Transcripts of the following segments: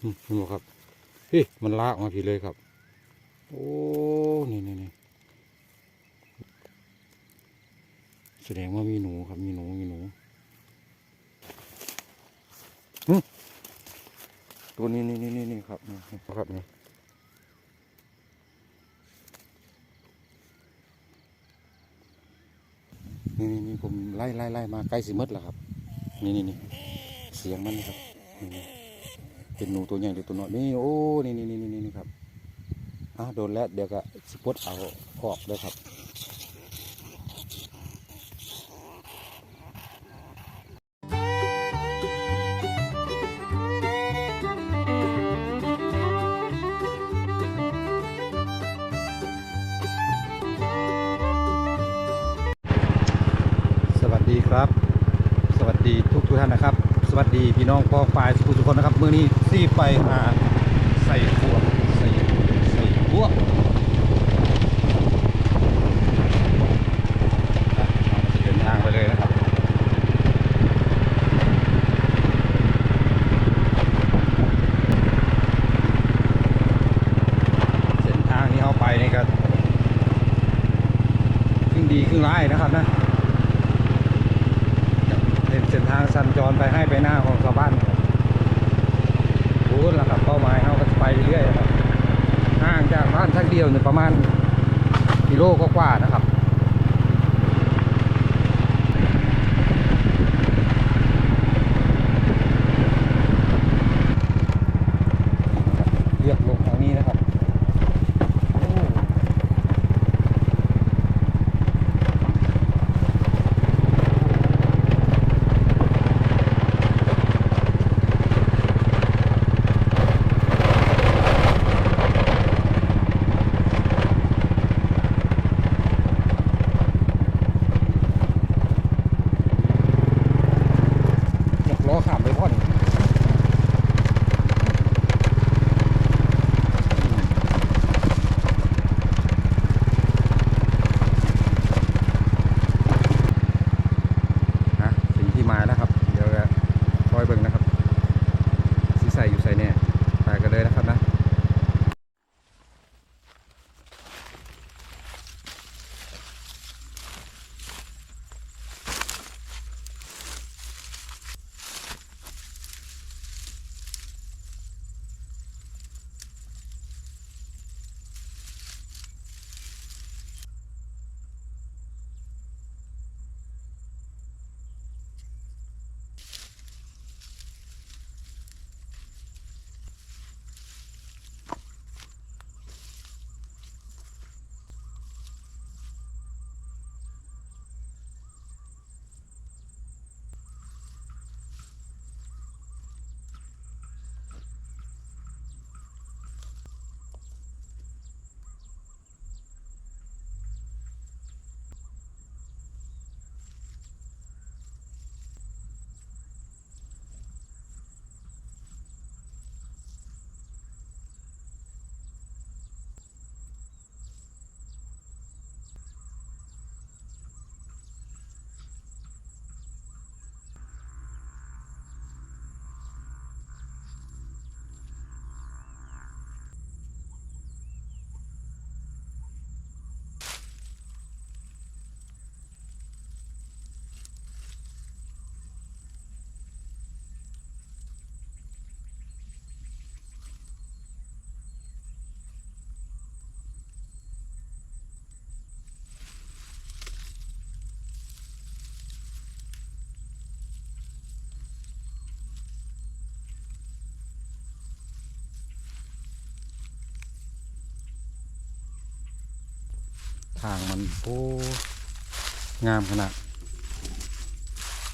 เห็นไหมครับเฮ้ยมันลากมาพี่เลยครับ โอ้นี่นี่นี่แสดงว่ามีหนูครับมีหนูมีหนูหตัวนี้นี่นี่นี่นี่ครับนี่ครับนี่นี่นี่นี่ผมไล่ไล่ไล่มาใกล้สิมดแล้วครับ นี่นี่นี่เสียงมันครับนี่ เป็นหนูตัวใหญ่หรือตัวน้อยนี่โอ้นี่นี่นี่นี่นี่ครับอะโดนแล้วเดี๋ยวก็สปดเอาออกเลยครับสวัสดีครับ สวัสดีทุกทุกท่านนะครับ สวัสดีพี่น้องพ่อฝ่ายสุขุทุกคนนะครับ มื้อนี้ ซี่ไปหาใส่พวกใส่ใส่พวกเดินทางไปเลยนะครับเส้นทางที่เขาไปนี่ก็ครึ่งดีครึ่งร้ายนะครับนะเส้นทางสัญจรไปให้ไปหน้าของชาวบ้าน รับรู้แล้วครับเป้าหมายเขาก็จะไปเรื่อยๆครับห่างจากบ้านทักเดียวเนี่ยประมาณกิโลกกว่าๆนะครับ ทางมันโอ้งามขนาด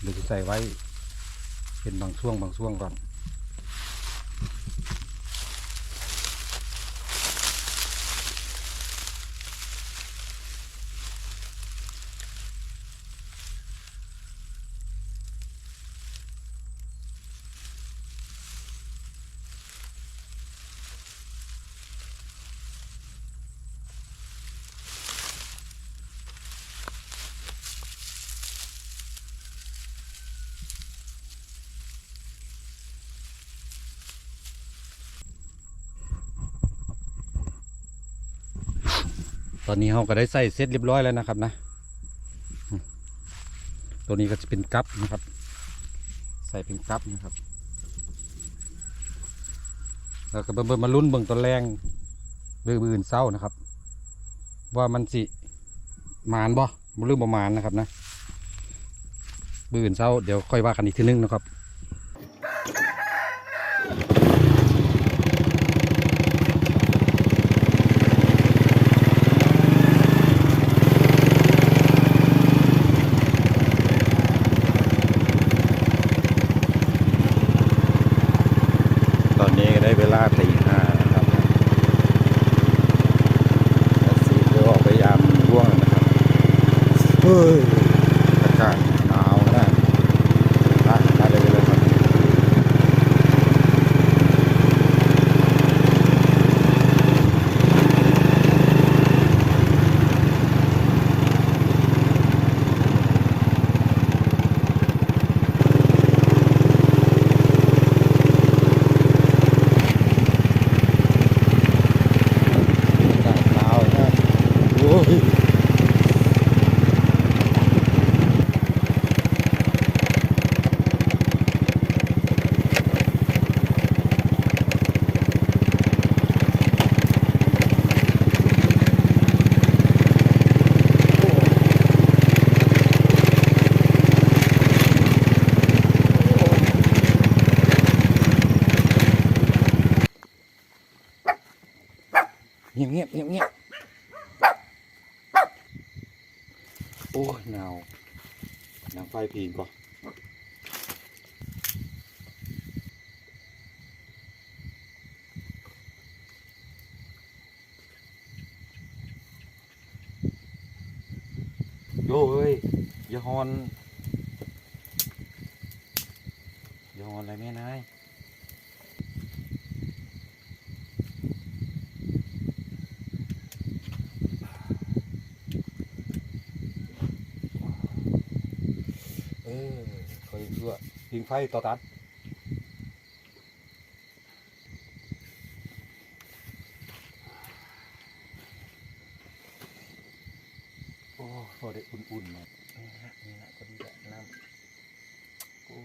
เดี๋ยวจะใส่ไว้ เป็นบางช่วงบางช่วงก่อน อนนี้เราก็ได้ใส่เสร็จเรียบร้อยแล้วนะครับนะ ตัวนี้ก็จะเป็นกั๊บนะครับ ใส่เป็นกั๊บนะครับแล้วก็เบิ่งๆมาลุ้นเบิ่งตอนแรงเบิ่งอื่นเศร้านะครับ ว่ามันสิมานบ่บ่ลืมประมาณนะครับนะเบิ่งอื่นเศร้าเดี๋ยวค่อยว่ากันอีกทีนึงนะครับ ตอนนี้ก็ได้เวลาตีห้านะครับแล้วสีก็ออกไปยามร่วงแล้วนะครับ เฮ้ย อากาศหนาวนะได้ได้เลยเลยครับ หนาวนะโอ้ย เงียบเงียบเงียโอ้ยหนาวหนังไฟพิงก่อนโย่เอ้ยอย่าฮอนอย่าฮอนอะไรแม่นาย เออเคย เชื่อพิงไฟต่อตัดโอ้พอได้อุ่นๆหน่อยนี่ฮะนี่ฮะก็ดีแหละน้ำโอ้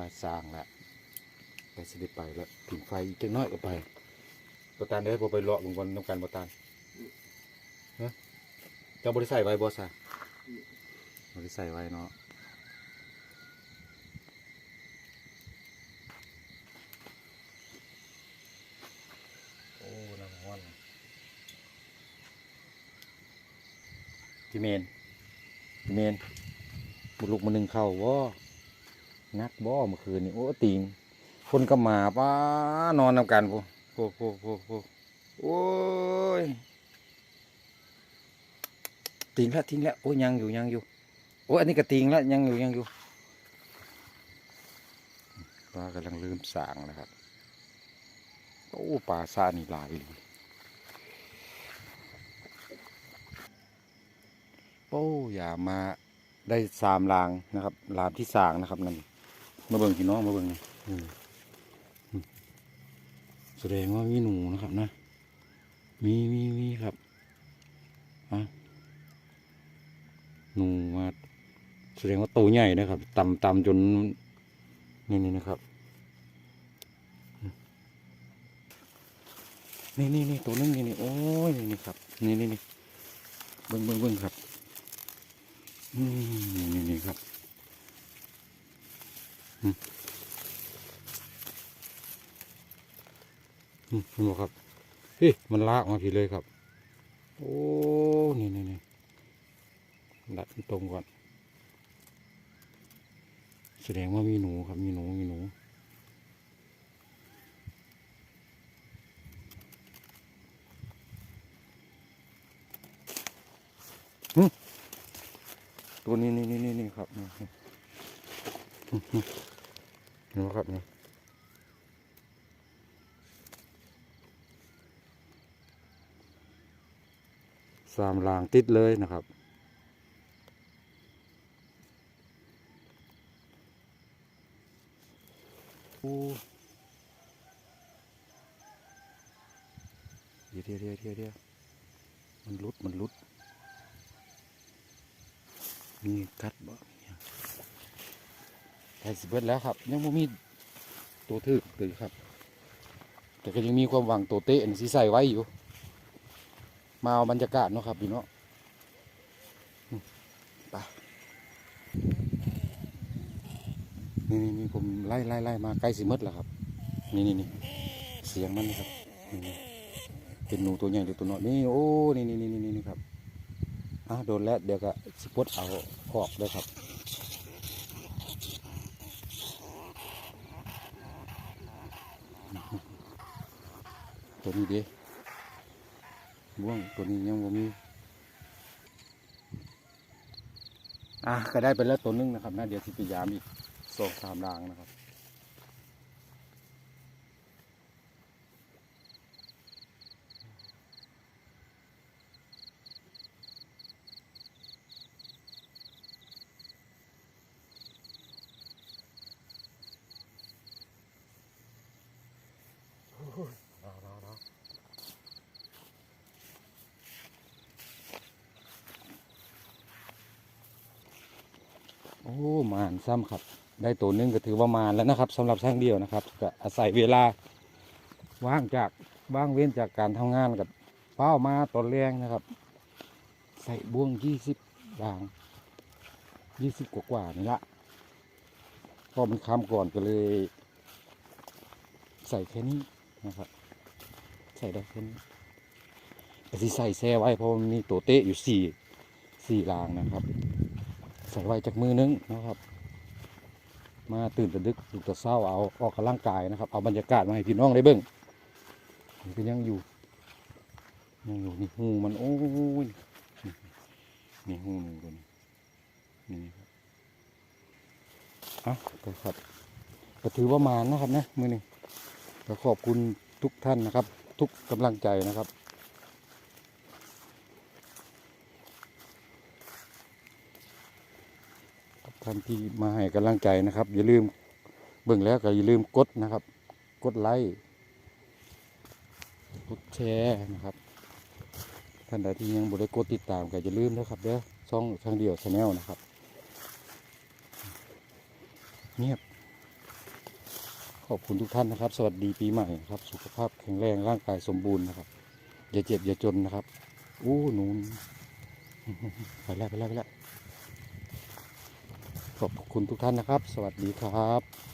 ว่าสร้างแล้วไปสิได้ไปแล้วถึงไฟอีกจังน้อยก็ไปบตานเด้อบ่ไปเลาะลงบนน้ำกันบตานเนาะเจ้าบริใส่ไว้บ่ซะบริใส่ไว้เนาะโอ้น้ำร้อนพี่เมนพี่เมนบุลุกมาหนึ่งเข้าว่ นักบ่เมื่อคืนนี่โอ้ติงคนก็มาป้านอนนำกันพวกพวกพวกพวกพวกโอ้ยติงแล้วทิ้งแล้วโอ้ยยังอยู่ยังอยู่โอ้ยอันนี้ก็ติงแล้วยังอยู่ยังอยู่ปลากำลังลืมสางนะครับโอ้ปลาซานี่ลายเลยโอ้อย่ามาได้สามลางนะครับลามที่สางนะครับนั่น มาเบิ่งพี่น้องมาเบิ่งแสดงว่ามีหนูนะครับนะ มีมีมีครับอะหนูมาแสดงว่าโตใหญ่นะครับต่ำต่ำจนนี่นี่นะครับ นี่นี่นี่ตัวนึงนี่นี่โอ้ยนี่นี่ครับ นี่นี่นี่เบิ้งเบิ้งเบิ้งครับนี่นี่นี่ครับ นี่คุณบอครับเฮ้ยมันลากมาผีเลยครับ โอ้ นี่นี่นี่ดัดตรงก่อน แสดงว่ามีหนูครับ มีหนู มีหนู ตัวนี้นี่นี่นี่ครับ นี่ครับนี่สามรางติดเลยนะครับโอ้เดี๋ยวเดี๋ยวเดี๋ยวเดี๋ยวเดี๋ยวมันลุด มันลุด มีกัดบ่ เนี่ยใกล้สิเบิดแล้วครับ ยังไม่มีตัวทึกเลยครับ แต่ก็ยังมีความหวังตัวเตะนี่สิใส่ไว้อยู่ มาเอาบรรยากาศเนาะครับพี่เนาะไปนี่นี่นี่ผมไล่ไล่ไล่มาใกล้สิเมดแล้วครับ นี่นี่นี่เสียงมันนะครับนี่เป็นหนูตัวใหญ่หรือตัวน้อยนี่โอ้นี่นี่นี่นี่นี่ครับอะโดนแล้วเดี๋ยวก็สปดเอาออกเลยครับ ตัวนี้ดิบ่วงตัวนี้ยังบ่มีอะก็ได้ไปแล้วตัวหนึงนะครับนะเดี๋ยวสิพยายามอีกสองสามรางนะครับ รอรอรอโอ้มานซ้ำครับ ได้ตัวนึงก็ถือว่ามานแล้วนะครับสำหรับช่างเดียวนะครับ ก็อาศัยเวลาว่างจากว่างเว้นจากการทำงานกับเป้ามาตอนแรงนะครับ ใส่บ่วงยี่สิบบางยี่สิบกว่าๆนี่ละพอมันคำก่อนก็เลย ใส่แค่นี้นะครับ ใส่ได้แค่นี้แต่ที่ใส่แช่ไว้เพราะมันมีตัวเตะอยู่สี่สี่รางนะครับ ใส่ไว้จากมือนึงนะครับ มาตื่นต่ดึกตื่นต่เศร้าเอาออกกำลังกายนะครับ เอาบรรยากาศมาให้พี่น้องได้เบิ่งมันก็ยังอยู่ยังอยู่นี่หูมันโอ้ยนี่หูหนึ่งตัวนี้นี่ครับอะก็ครับก็ถือว่ามานนะครับนะมือนี้ก็ขอบคุณทุกท่านนะครับ ทุกกำลังใจนะครับ ท่านที่มาให้กำลังใจนะครับ อย่าลืมเบิ่งแล้วก็อย่าลืมกดนะครับ กดไลค์กดแชร์นะครับ ท่านใดที่ยังบ่ได้กดติดตามก็อย่าลืมนะครับเด้อช่องช่างเดียวชาแนลนะครับ เงียบ ขอบคุณทุกท่านนะครับ สวัสดีปีใหม่ครับ สุขภาพแข็งแรงร่างกายสมบูรณ์นะครับ อย่าเจ็บอย่าจนนะครับ อู้หนูนไปแล้วไปแล้วไปแล้ว ขอบคุณทุกท่านนะครับ สวัสดีครับ